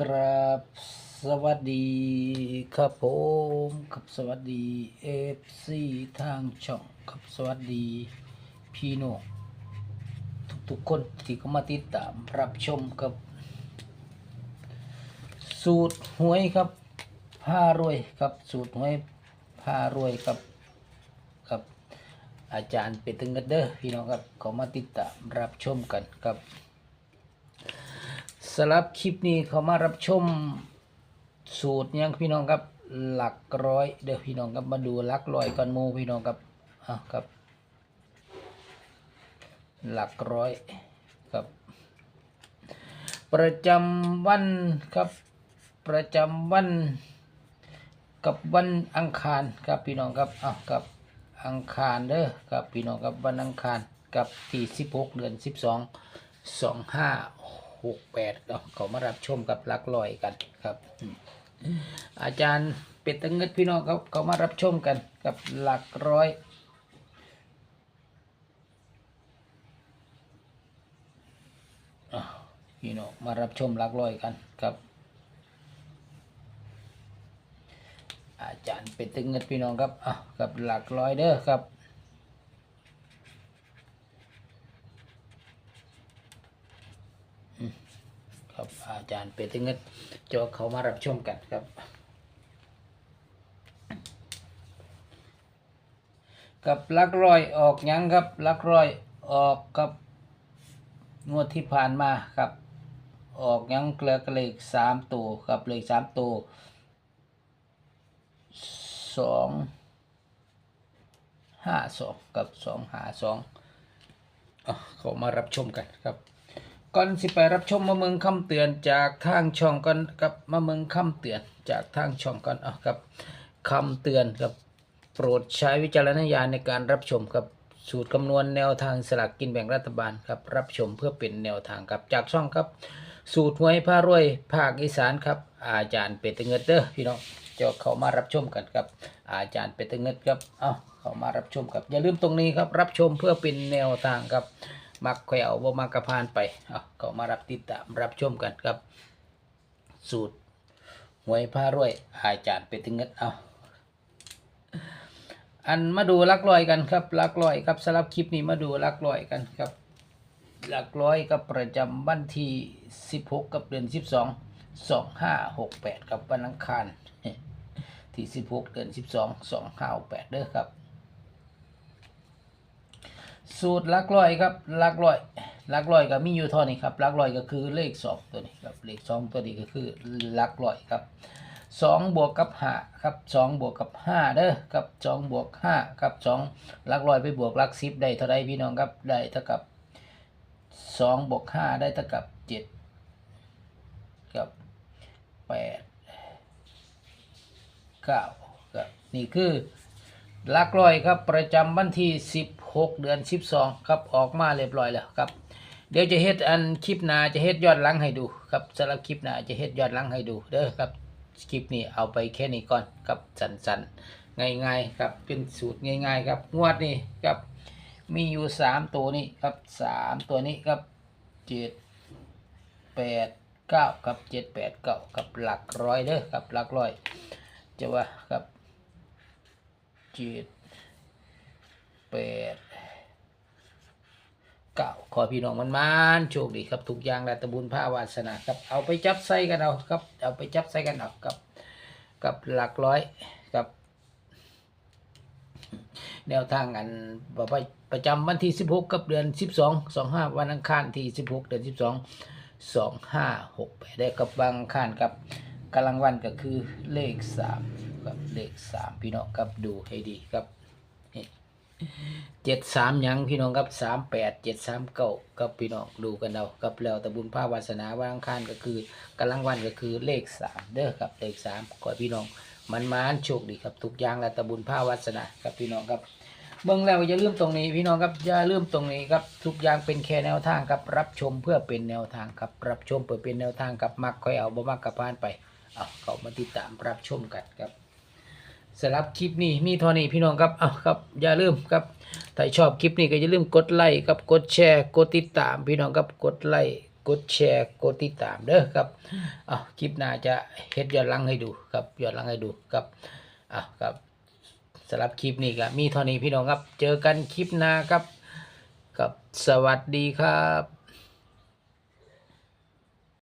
กราบสวัสดีครับผมครับสวัสดีเอฟซีทางช่องครับสวัสดีพี่น้องทุกๆคนที่เข้ามาติดตามรับชมกับ สูตรหวยครับผ้ารวยครับสูตรหวยผ้ารวยครับครับ อาจารย์เป็นตึงกันเด้อพี่น้องครับเขามาติดตามรับชมกันครับ สำหรับคลิปนี้เขามารับชมสูตรยังพี่น้องครับหลักร้อยเด้อพี่น้องครับมาดูหลักร้อยก่อนมูพี่น้องครับอะครับ หลักร้อยครับ ประจำวันครับ ประจำวัน กับวันอังคารครับพี่น้องครับอะกับอังคารเด้อครับพี่น้องครับวันอังคารกับที่16 เดือน 12 2568เนาะเขามารับชมกับลักลอยกันครับ อาจารย์เป็ดตังเงิดพี่น้องครับเขามารับชมกันกับหลักร้อยพี่น้องมารับชมหลักร้อยกันครับ อาจารย์เป็นตึงเงินพี่น้องครับอะกับหลักร้อยเด้อครับอืมครับ อาจารย์เปตึงเงินจะเขามารับชมกันครับกับลักรอยออกยังครับลักรอยออกกับงวดที่ผ่านมาครับ ออกยังเกลือกเลขสามตัวครับเลขสามตัวสองห้าสองกับสองห้าสองเขามารับชมกันครับ ก่อนสิไปรับชมมาเมืองคำเตือนจากทางช่องก่อนกับมาเมืองคำเตือนจากทางช่องก่อนอะครับคำเตือนครับโปรดใช้วิจารณญาณในการรับชมครับสูตรคำนวณแนวทางสลากกินแบ่งรัฐบาลครับรับชมเพื่อเป็นแนวทางครับจากช่องครับ สูตรหวยผ้ารวยภาคอีสานครับ อาจารย์เป็ดเงินเด้อพี่น้องจ้าเขามารับชมกันครับ อาจารย์เป็ดเงินครับเอ้าเขามารับชมครับอย่าลืมตรงนี้ครับรับชมเพื่อเป็นแนวทางครับ มักแขวบ่มักกระพานไปเอาเขามารับติดตามรับชมกันครับ สูตรหวยผ้ารวยอาจารย์เป็ดเงินเอาอันมาดูลักลอยกันครับลักลอยครับสำหรับคลิปนี้มาดูลักลอยกันครับหลักร้อยกับประจำวันที่ 16 กับเดือน 12 2568 กับวันอังคารที่ 16 เดือน 12 2568เด้อครับ สูตรหลักร้อยครับหลักร้อยหลักร้อยก็มีอยู่เท่านี้ครับหลักร้อยก็คือเลข2ตัวนี้ครับเลข2ตัวนี้ก็คือหลักร้อยครับ2บวกกับ5ครับ2บวกกับ5เด้อครับ2บวก5ครับ2หลักร้อยไปบวกหลัก10ได้เท่าไรพี่น้องครับได้เท่ากับสองบวกห้าได้เท่ากับเจ็ดกับแปดเก้าครับนี่คือหลักร้อยครับประจำวันที่สิบ หกเดือนสิบสองครับออกมาเรียบร้อยแล้วครับ เดี๋ยวจะเฮ็ดอันคลิปหน้าจะเฮ็ดยอดหลังให้ดูครับสำหรับคลิปหน้าจะเฮ็ดยอดหลังให้ดูเด้อครับคลิปนี้เอาไปแค่นี้ก่อนครับสันๆง่ายๆครับเป็นสูตรง่าย ๆ ครับงวดนี้ครับ มีอยู่สามตัวนี้ครับสามตัวนี้ครับเจ็ดแปดเก้าครับเจ็ดแปดเก้ากับหลักร้อยเด้อครับหลักร้อยจะว่าครับเจ็ด แปดเก้าขอพี่น้องมันมานโชคดีครับทุกอย่างและตะบุญผ้าวาสนาครับเอาไปจับใส่กันเอาครับ เอาไปจับใส่กันเอากับ กับหลักร้อยครับ แนวทางอันประไปประจำวันที่ 16 กับเดือน 12 25 วันอังคารที่ 16 เดือน 12 2568ได้กับบางอังคารกับกำลังวันก็คือเลข3ครับเลข 3 พี่น้องครับดูให้ดีครับ เจ็ดสามยังพี่น้องครับสามแปดเจ็ดสามเก้ากับพี่น้องดูกันเอากับแล้วแต่บุญภาพวาสนาวันอังคารก็คือกำลังวันก็คือเลขสามเด้อครับเลขสามขอพี่น้องมันมานโชคดีครับทุกอย่างและตะบุญผ้าวาสนาครับพี่น้องครับเบิ่งแล้วอย่าลืมตรงนี้พี่น้องครับอย่าลืมตรงนี้ครับทุกอย่างเป็นแค่แนวทางครับรับชมเพื่อเป็นแนวทางครับรับชมเพื่อเป็นแนวทางครับมักค่อยเอาบ่มักกับพานไปเอาเขามาติดตามรับชมกันครับ สำหรับคลิปนี้มีเท่านี้พี่น้องครับเอาครับอย่าลืมครับถ้าชอบคลิปนี้ก็อย่าลืมกดไลค์ครับกดแชร์กดติดตาม พี่น้องครับกดไลค์กดแชร์กดติดตามเด้อครับเอะคลิปหน้าจะเฮ็ดยอนลังให้ดูครับยอนลังให้ดูครับเอะครับสำหรับคลิปนี้ก็มีเท่านี้พี่น้องครับ เจอกันคลิปหน้าครับครับสวัสดีครับ